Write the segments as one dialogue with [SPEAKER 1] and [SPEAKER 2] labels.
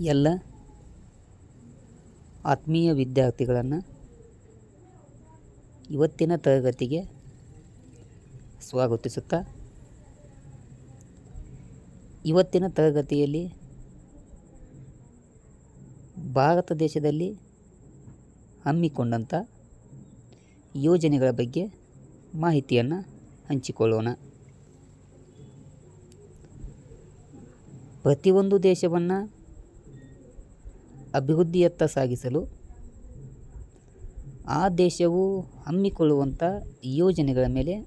[SPEAKER 1] ಎಲ್ಲ ಆತ್ಮೀಯ ವಿದ್ಯಾರ್ಥಿಗಳನ್ನು ಇವತ್ತಿನ ತರಗತಿಗೆ ಸ್ವಾಗತಿಸುತ್ತಾ, ಇವತ್ತಿನ ತರಗತಿಯಲ್ಲಿ ಭಾರತ ದೇಶದಲ್ಲಿ ಹಮ್ಮಿಕೊಂಡಂಥ ಯೋಜನೆಗಳ ಬಗ್ಗೆ ಮಾಹಿತಿಯನ್ನು ಹಂಚಿಕೊಳ್ಳೋಣ. ಪ್ರತಿಯೊಂದು ದೇಶವನ್ನು ಅಭಿವೃದ್ಧಿಯತ್ತ ಸಾಗಿಸಲು ಆ ದೇಶವು ಹಮ್ಮಿಕೊಳ್ಳುವಂಥ ಯೋಜನೆಗಳ ಮೇಲೆ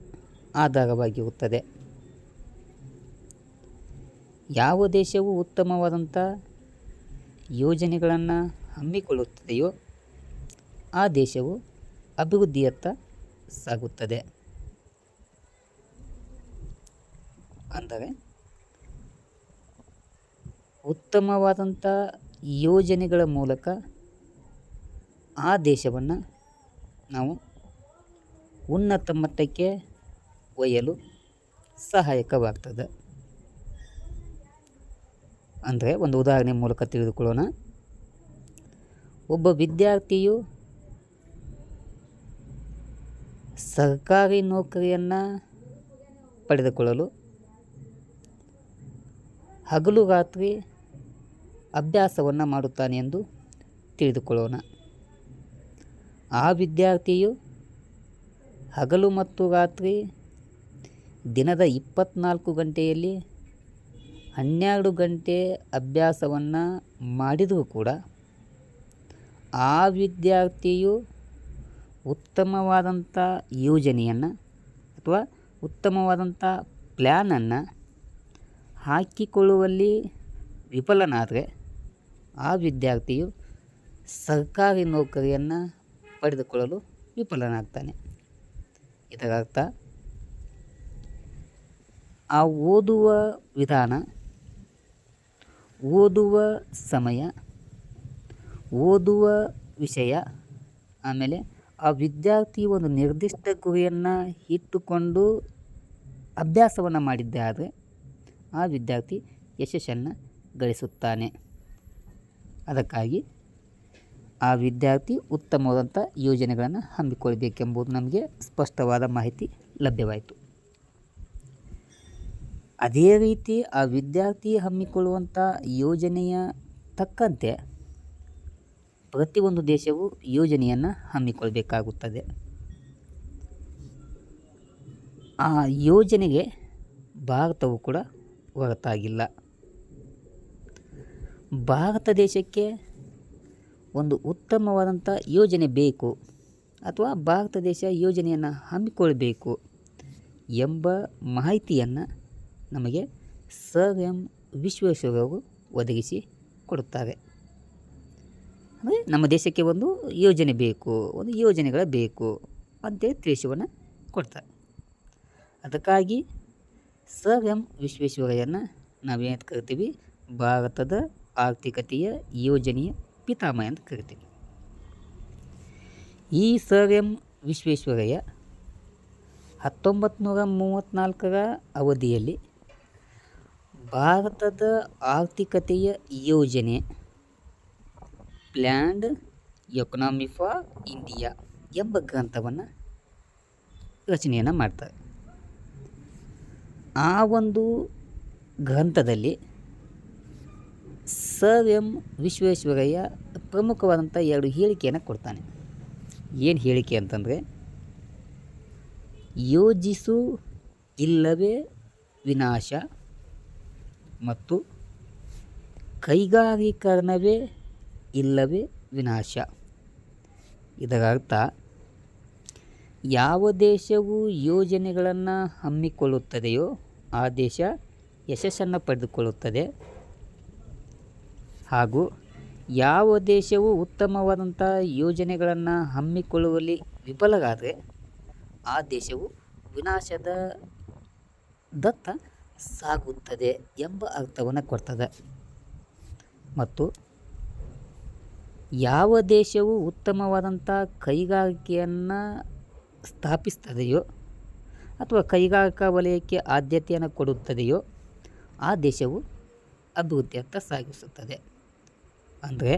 [SPEAKER 1] ಆಧಾರವಾಗಿರುತ್ತದೆ. ಯಾವ ದೇಶವು ಉತ್ತಮವಾದಂಥ ಯೋಜನೆಗಳನ್ನು ಹಮ್ಮಿಕೊಳ್ಳುತ್ತದೆಯೋ ಆ ದೇಶವು ಅಭಿವೃದ್ಧಿಯತ್ತ ಸಾಗುತ್ತದೆ. ಅಂದರೆ ಉತ್ತಮವಾದಂಥ ಯೋಜನೆಗಳ ಮೂಲಕ ಆ ದೇಶವನ್ನು ನಾವು ಉನ್ನತ ಮಟ್ಟಕ್ಕೆ ಒಯ್ಯಲು ಸಹಾಯಕವಾಗ್ತದೆ. ಅಂದರೆ ಒಂದು ಉದಾಹರಣೆ ಮೂಲಕ ತಿಳಿದುಕೊಳ್ಳೋಣ. ಒಬ್ಬ ವಿದ್ಯಾರ್ಥಿಯು ಸರ್ಕಾರಿ ನೌಕರಿಯನ್ನು ಪಡೆದುಕೊಳ್ಳಲು ಹಗಲು ರಾತ್ರಿ ಅಭ್ಯಾಸವನ್ನು ಮಾಡುತ್ತಾನೆ ಎಂದು ತಿಳಿದುಕೊಳ್ಳೋಣ. ಆ ವಿದ್ಯಾರ್ಥಿಯು ಹಗಲು ಮತ್ತು ರಾತ್ರಿ ದಿನದ ಇಪ್ಪತ್ನಾಲ್ಕು ಗಂಟೆಯಲ್ಲಿ ಹನ್ನೆರಡು ಗಂಟೆ ಅಭ್ಯಾಸವನ್ನು ಮಾಡಿದರೂ ಕೂಡ ಆ ವಿದ್ಯಾರ್ಥಿಯು ಉತ್ತಮವಾದಂಥ ಯೋಜನೆಯನ್ನು ಅಥವಾ ಉತ್ತಮವಾದಂಥ ಪ್ಲ್ಯಾನನ್ನು ಹಾಕಿಕೊಳ್ಳುವಲ್ಲಿ ವಿಫಲನಾದರೆ ಆ ವಿದ್ಯಾರ್ಥಿಯು ಸರ್ಕಾರಿ ನೌಕರಿಯನ್ನು ಪಡೆದುಕೊಳ್ಳಲು ವಿಫಲನಾಗ್ತಾನೆ. ಇದರ ಅರ್ಥ ಆ ಓದುವ ವಿಧಾನ, ಓದುವ ಸಮಯ, ಓದುವ ವಿಷಯ, ಆಮೇಲೆ ಆ ವಿದ್ಯಾರ್ಥಿ ಒಂದು ನಿರ್ದಿಷ್ಟ ಗುರಿಯನ್ನು ಇಟ್ಟುಕೊಂಡು ಅಭ್ಯಾಸವನ್ನು ಮಾಡಿದ್ದೆ ಆದರೆ ಆ ವಿದ್ಯಾರ್ಥಿ ಯಶಸ್ಸನ್ನು ಗಳಿಸುತ್ತಾನೆ. ಅದಕ್ಕಾಗಿ ಆ ವಿದ್ಯಾರ್ಥಿ ಉತ್ತಮವಾದಂಥ ಯೋಜನೆಗಳನ್ನು ಹಮ್ಮಿಕೊಳ್ಳಬೇಕೆಂಬುದು ನಮಗೆ ಸ್ಪಷ್ಟವಾದ ಮಾಹಿತಿ ಲಭ್ಯವಾಯಿತು. ಅದೇ ರೀತಿ ಆ ವಿದ್ಯಾರ್ಥಿ ಹಮ್ಮಿಕೊಳ್ಳುವಂಥ ಯೋಜನೆಯ ತಕ್ಕಂತೆ ಪ್ರತಿಯೊಂದು ದೇಶವು ಯೋಜನೆಯನ್ನು ಹಮ್ಮಿಕೊಳ್ಳಬೇಕಾಗುತ್ತದೆ. ಆ ಯೋಜನೆಗೆ ಭಾರತವು ಕೂಡ ಹೊರತಾಗಿಲ್ಲ. ಭಾರತ ದೇಶಕ್ಕೆ ಒಂದು ಉತ್ತಮವಾದಂಥ ಯೋಜನೆ ಬೇಕು ಅಥವಾ ಭಾರತ ದೇಶ ಯೋಜನೆಯನ್ನು ಹಮ್ಮಿಕೊಳ್ಬೇಕು ಎಂಬ ಮಾಹಿತಿಯನ್ನು ನಮಗೆ ಸರ್ ಎಂ ವಿಶ್ವೇಶ್ವರವರು ಒದಗಿಸಿ ಕೊಡುತ್ತಾರೆ. ಅಂದರೆ ನಮ್ಮ ದೇಶಕ್ಕೆ ಒಂದು ಯೋಜನೆ ಬೇಕು, ಒಂದು ಯೋಜನೆಗಳ ಬೇಕು ಅಂತೇಳಿ ತಿಳಿಸುವನ್ನು ಕೊಡ್ತಾರೆ. ಅದಕ್ಕಾಗಿ ಸರ್ ಎಂ ವಿಶ್ವೇಶ್ವರಯ್ಯನ ನಾವೇನು ಕರಿತೀವಿ, ಭಾರತದ ಆರ್ಥಿಕತೆಯ ಯೋಜನೆಯ ಪಿತಾಮಹ ಅಂತ ಕರಿತೀವಿ. ಈ ಸರ್ ಎಂ ವಿಶ್ವೇಶ್ವರಯ್ಯ ಹತ್ತೊಂಬತ್ತು ನೂರ ಮೂವತ್ತ್ನಾಲ್ಕರ ಅವಧಿಯಲ್ಲಿ ಭಾರತದ ಆರ್ಥಿಕತೆಯ ಯೋಜನೆ ಪ್ಲ್ಯಾಂಡ್ ಎಕನಾಮಿ ಫಾರ್ ಇಂಡಿಯಾ ಎಂಬ ಗ್ರಂಥವನ್ನು ರಚನೆಯನ್ನು ಮಾಡ್ತಾರೆ. ಆ ಒಂದು ಗ್ರಂಥದಲ್ಲಿ ಸರ್ ಎಂ ವಿಶ್ವೇಶ್ವರಯ್ಯ ಪ್ರಮುಖವಾದಂಥ ಎರಡು ಹೇಳಿಕೆಯನ್ನು ಕೊಡ್ತಾನೆ. ಏನು ಹೇಳಿಕೆ ಅಂತಂದರೆ, ಯೋಜಿಸು ಇಲ್ಲವೇ ವಿನಾಶ ಮತ್ತು ಕೈಗಾರೀಕರಣವೇ ಇಲ್ಲವೇ ವಿನಾಶ. ಇದರ ಅರ್ಥ ಯಾವ ದೇಶವು ಯೋಜನೆಗಳನ್ನು ಹಮ್ಮಿಕೊಳ್ಳುತ್ತದೆಯೋ ಆ ದೇಶ ಯಶಸ್ಸನ್ನು ಪಡೆದುಕೊಳ್ಳುತ್ತದೆ. ಹಾಗೂ ಯಾವ ದೇಶವು ಉತ್ತಮವಾದಂಥ ಯೋಜನೆಗಳನ್ನು ಹಮ್ಮಿಕೊಳ್ಳುವಲ್ಲಿ ವಿಫಲವಾದರೆ ಆ ದೇಶವು ವಿನಾಶದ ದತ್ತ ಸಾಗುತ್ತದೆ ಎಂಬ ಅರ್ಥವನ್ನು ಕೊಡ್ತದೆ. ಮತ್ತು ಯಾವ ದೇಶವು ಉತ್ತಮವಾದಂಥ ಕೈಗಾರಿಕೆಯನ್ನು ಸ್ಥಾಪಿಸ್ತದೆಯೋ ಅಥವಾ ಕೈಗಾರಿಕಾ ವಲಯಕ್ಕೆ ಆದ್ಯತೆಯನ್ನು ಕೊಡುತ್ತದೆಯೋ ಆ ದೇಶವು ಅಭಿವೃದ್ಧಿಯತ್ತ ಸಾಗಿಸುತ್ತದೆ. ಅಂದರೆ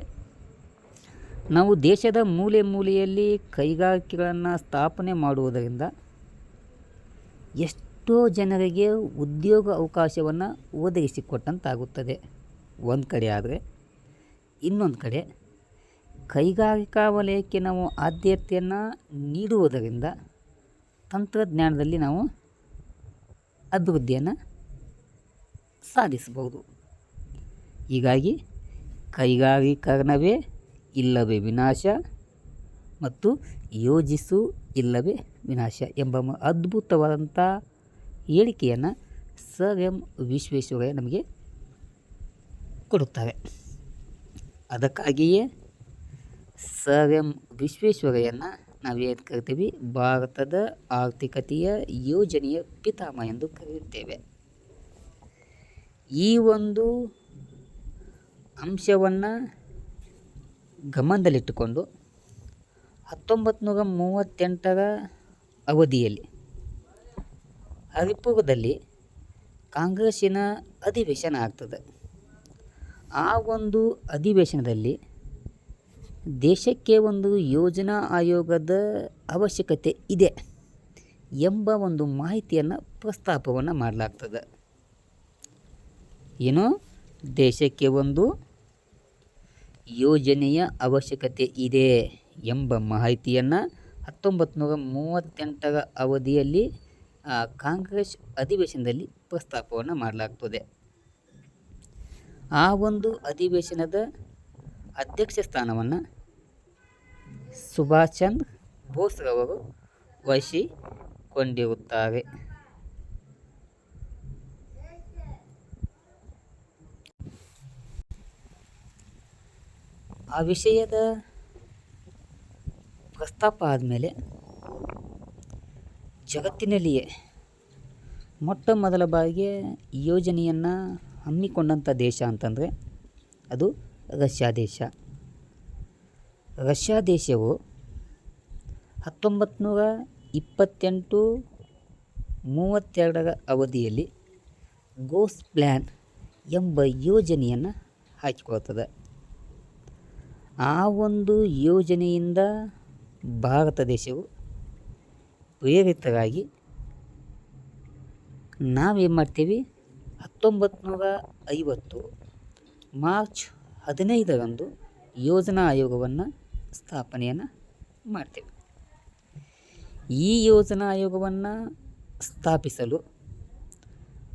[SPEAKER 1] ನಾವು ದೇಶದ ಮೂಲೆ ಮೂಲೆಯಲ್ಲಿ ಕೈಗಾರಿಕೆಗಳನ್ನು ಸ್ಥಾಪನೆ ಮಾಡುವುದರಿಂದ ಎಷ್ಟೋ ಜನರಿಗೆ ಉದ್ಯೋಗ ಅವಕಾಶವನ್ನು ಒದಗಿಸಿಕೊಟ್ಟಂತಾಗುತ್ತದೆ. ಒಂದು ಕಡೆ ಆದರೆ ಇನ್ನೊಂದು ಕಡೆ ಕೈಗಾರಿಕಾ ವಲಯಕ್ಕೆ ನಾವು ಆದ್ಯತೆಯನ್ನು ನೀಡುವುದರಿಂದ ತಂತ್ರಜ್ಞಾನದಲ್ಲಿ ನಾವು ಅಭಿವೃದ್ಧಿಯನ್ನು ಸಾಧಿಸಬಹುದು. ಹೀಗಾಗಿ ಕೈಗಾರೀಕರಣವೇ ಇಲ್ಲವೇ ವಿನಾಶ ಮತ್ತು ಯೋಜಿಸು ಇಲ್ಲವೇ ವಿನಾಶ ಎಂಬ ಅದ್ಭುತವಾದಂಥ ಹೇಳಿಕೆಯನ್ನು ಸರ್ ಎಂ ವಿಶ್ವೇಶ್ವರಯ್ಯ ನಮಗೆ ಕೊಡುತ್ತಾರೆ. ಅದಕ್ಕಾಗಿಯೇ ಸರ್ ಎಂ ವಿಶ್ವೇಶ್ವರಯ್ಯನ ನಾವು ಏನು ಕರಿತೀವಿ? ಭಾರತದ ಆರ್ಥಿಕತೆಯ ಯೋಜನೆಯ ಪಿತಾಮಹ ಎಂದು ಕರೆಯುತ್ತೇವೆ. ಈ ಒಂದು ಅಂಶವನ್ನು ಗಮನದಲ್ಲಿಟ್ಟುಕೊಂಡು ಹತ್ತೊಂಬತ್ತು ನೂರ ಮೂವತ್ತೆಂಟರ ಅವಧಿಯಲ್ಲಿ ಹರಿಪುರದಲ್ಲಿ ಕಾಂಗ್ರೆಸ್ಸಿನ ಅಧಿವೇಶನ ಆಗ್ತದೆ. ಆ ಒಂದು ಅಧಿವೇಶನದಲ್ಲಿ ದೇಶಕ್ಕೆ ಒಂದು ಯೋಜನಾ ಆಯೋಗದ ಅವಶ್ಯಕತೆ ಇದೆ ಎಂಬ ಒಂದು ಮಾಹಿತಿಯನ್ನು ಪ್ರಸ್ತಾಪವನ್ನು ಮಾಡಲಾಗ್ತದೆ. ಏನು ದೇಶಕ್ಕೆ ಒಂದು ಯೋಜನೆಯ ಅವಶ್ಯಕತೆ ಇದೆ ಎಂಬ ಮಾಹಿತಿಯನ್ನು ಹತ್ತೊಂಬತ್ತು ನೂರ ಮೂವತ್ತೆಂಟರ ಅವಧಿಯಲ್ಲಿ ಕಾಂಗ್ರೆಸ್ ಅಧಿವೇಶನದಲ್ಲಿ ಪ್ರಸ್ತಾಪವನ್ನು ಮಾಡಲಾಗ್ತದೆ. ಆ ಒಂದು ಅಧಿವೇಶನದ ಅಧ್ಯಕ್ಷ ಸ್ಥಾನವನ್ನು ಸುಭಾಷ್ ಚಂದ್ರ ಬೋಸ್ರವರು ವಹಿಸಿಕೊಂಡಿರುತ್ತಾರೆ. ಆ ವಿಷಯದ ಪ್ರಸ್ತಾಪ ಆದಮೇಲೆ ಜಗತ್ತಿನಲ್ಲಿಯೇ ಮೊಟ್ಟ ಮೊದಲ ಬಾರಿಗೆ ಯೋಜನೆಯನ್ನು ಹಮ್ಮಿಕೊಂಡಂಥ ದೇಶ ಅಂತಂದರೆ ಅದು ರಷ್ಯಾ ದೇಶ. ರಷ್ಯಾ ದೇಶವು ಹತ್ತೊಂಬತ್ತು ನೂರ ಇಪ್ಪತ್ತೆಂಟು ಮೂವತ್ತೆರಡರ ಅವಧಿಯಲ್ಲಿ ಗೋಸ್ ಪ್ಲ್ಯಾನ್ ಎಂಬ ಯೋಜನೆಯನ್ನು ಹಾಕಿಕೊಳ್ತದೆ. ಆ ಒಂದು ಯೋಜನೆಯಿಂದ ಭಾರತ ದೇಶವು ಪ್ರೇರಿತರಾಗಿ ನಾವೇನು ಮಾಡ್ತೀವಿ? ಹತ್ತೊಂಬತ್ತು ನೂರ ಐವತ್ತು ಮಾರ್ಚ್ ಹದಿನೈದರಂದು ಯೋಜನಾ ಆಯೋಗವನ್ನು ಸ್ಥಾಪನೆಯನ್ನು ಮಾಡ್ತೇವೆ. ಈ ಯೋಜನಾ ಆಯೋಗವನ್ನು ಸ್ಥಾಪಿಸಲು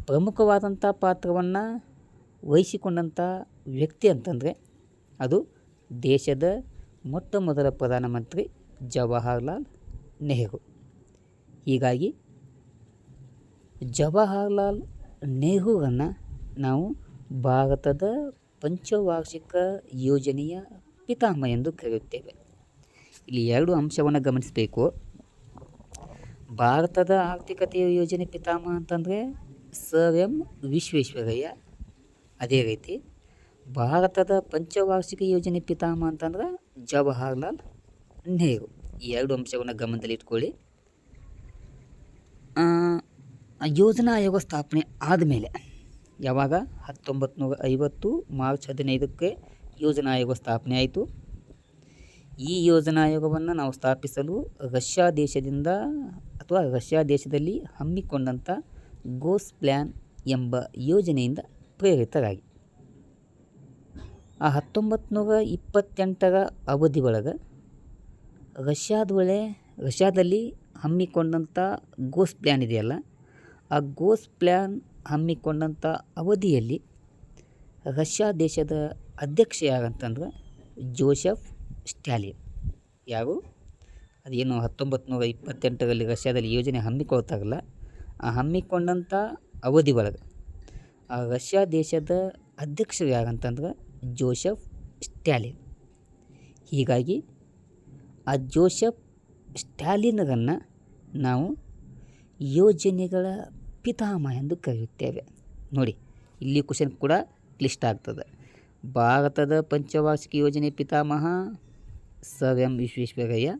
[SPEAKER 1] ಪ್ರಮುಖವಾದಂಥ ಪಾತ್ರವನ್ನು ವಹಿಸಿಕೊಂಡಂಥ ವ್ಯಕ್ತಿ ಅಂತಂದರೆ ಅದು ದೇಶದ ಮೊಟ್ಟ ಮೊದಲ ಪ್ರಧಾನಮಂತ್ರಿ ಜವಾಹರ್ಲಾಲ್ ನೆಹರು. ಹೀಗಾಗಿ ಜವಾಹರ್ಲಾಲ್ ನೆಹರೂರನ್ನು ನಾವು ಭಾರತದ ಪಂಚವಾರ್ಷಿಕ ಯೋಜನೆಯ ಪಿತಾಮಹ ಎಂದು ಕರೆಯುತ್ತೇವೆ. ಇಲ್ಲಿ ಎರಡು ಅಂಶವನ್ನು ಗಮನಿಸಬೇಕು. ಭಾರತದ ಆರ್ಥಿಕತೆಯ ಯೋಜನೆ ಪಿತಾಮಹ ಅಂತಂದರೆ ಸರ್ ಎಂ ವಿಶ್ವೇಶ್ವರಯ್ಯ. ಅದೇ ರೀತಿ ಭಾರತದ ಪಂಚವಾರ್ಷಿಕ ಯೋಜನೆ ಪಿತಾಮಹ ಅಂತಂದ್ರೆ ಜವಾಹರ್ಲಾಲ್ ನೆಹರು. ಈ ಎರಡು ಅಂಶವನ್ನು ಗಮನದಲ್ಲಿ ಇಟ್ಕೊಳ್ಳಿ. ಯೋಜನಾ ಆಯೋಗ ಸ್ಥಾಪನೆ ಆದಮೇಲೆ ಯಾವಾಗ? ಹತ್ತೊಂಬತ್ತು ನೂರ ಐವತ್ತು ಮಾರ್ಚ್ ಹದಿನೈದಕ್ಕೆ ಯೋಜನಾ ಆಯೋಗ ಸ್ಥಾಪನೆ ಆಯಿತು. ಈ ಯೋಜನಾ ಆಯೋಗವನ್ನು ನಾವು ಸ್ಥಾಪಿಸಲು ರಷ್ಯಾ ದೇಶದಿಂದ ಅಥವಾ ರಷ್ಯಾ ದೇಶದಲ್ಲಿ ಹಮ್ಮಿಕೊಂಡಂಥ ಗೋಸ್ ಪ್ಲ್ಯಾನ್ ಎಂಬ ಯೋಜನೆಯಿಂದ ಪ್ರೇರಿತರಾಗಿ. ಆ ಹತ್ತೊಂಬತ್ತು ನೂರ ಇಪ್ಪತ್ತೆಂಟರ ಅವಧಿ ಒಳಗೆ ರಷ್ಯಾದೊಳೆ ರಷ್ಯಾದಲ್ಲಿ ಹಮ್ಮಿಕೊಂಡಂಥ ಗೋಸ್ ಪ್ಲ್ಯಾನ್ ಇದೆಯಲ್ಲ, ಆ ಗೋಸ್ ಪ್ಲ್ಯಾನ್ ಹಮ್ಮಿಕೊಂಡಂಥ ಅವಧಿಯಲ್ಲಿ ರಷ್ಯಾ ದೇಶದ ಅಧ್ಯಕ್ಷ ಯಾರಂತಂದ್ರೆ ಜೋಸೆಫ್ ಸ್ಟ್ಯಾಲಿನ್. ಯಾರು? ಅದೇನು ಹತ್ತೊಂಬತ್ತು ನೂರ ಇಪ್ಪತ್ತೆಂಟರಲ್ಲಿ ರಷ್ಯಾದಲ್ಲಿ ಯೋಜನೆ ಹಮ್ಮಿಕೊಳ್ತಾರಲ್ಲ, ಆ ಹಮ್ಮಿಕೊಂಡಂಥ ಅವಧಿ ಒಳಗೆ ಆ ರಷ್ಯಾ ದೇಶದ ಅಧ್ಯಕ್ಷರು ಯಾರಂತಂದ್ರೆ ಜೋಸೆಫ್ ಸ್ಟ್ಯಾಲಿನ್. ಹೀಗಾಗಿ ಆ ಜೋಸೆಫ್ ಸ್ಟ್ಯಾಲಿನರನ್ನು ನಾವು ಯೋಜನೆಗಳ ಪಿತಾಮಹ ಎಂದು ಕರೆಯುತ್ತೇವೆ. ನೋಡಿ, ಇಲ್ಲಿ ಕ್ವಶನ್ ಕೂಡ ಕ್ಲಿಷ್ಟ ಆಗ್ತದೆ. ಭಾರತದ ಪಂಚವಾರ್ಷಿಕ ಯೋಜನೆ ಪಿತಾಮಹ ಸರ್ ಎಂ ವಿಶ್ವೇಶ್ವರಯ್ಯ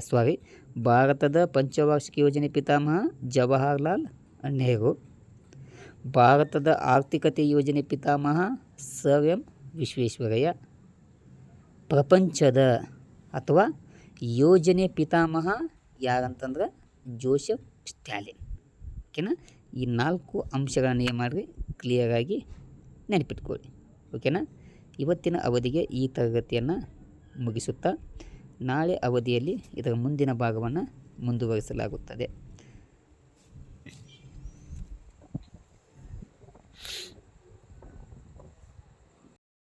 [SPEAKER 1] ಸಾರಿ ಭಾರತದ ಪಂಚವಾರ್ಷಿಕ ಯೋಜನೆ ಪಿತಾಮಹ ಜವಾಹರ್ಲಾಲ್ ನೆಹರು. ಭಾರತದ ಆರ್ಥಿಕತೆ ಯೋಜನೆ ಪಿತಾಮಹ ಸರ್ ಎಂ ವಿಶ್ವೇಶ್ವರಯ್ಯ. ಪ್ರಪಂಚದ ಅಥವಾ ಯೋಜನೆ ಪಿತಾಮಹ ಯಾರಂತಂದ್ರೆ ಜೋಸೆಫ್ ಸ್ಟ್ಯಾಲಿನ್. ಓಕೆನಾ? ಈ ನಾಲ್ಕು ಅಂಶಗಳನ್ನು ಏನು ಮಾಡಿರಿ? ಕ್ಲಿಯರಾಗಿ ನೆನಪಿಟ್ಕೊಳ್ಳಿ. ಓಕೆನಾ? ಇವತ್ತಿನ ಅವಧಿಗೆ ಈ ತರಗತಿಯನ್ನು ಮುಗಿಸುತ್ತಾ ನಾಳೆ ಅವಧಿಯಲ್ಲಿ ಇದರ ಮುಂದಿನ ಭಾಗವನ್ನು ಮುಂದುವರಿಸಲಾಗುತ್ತದೆ.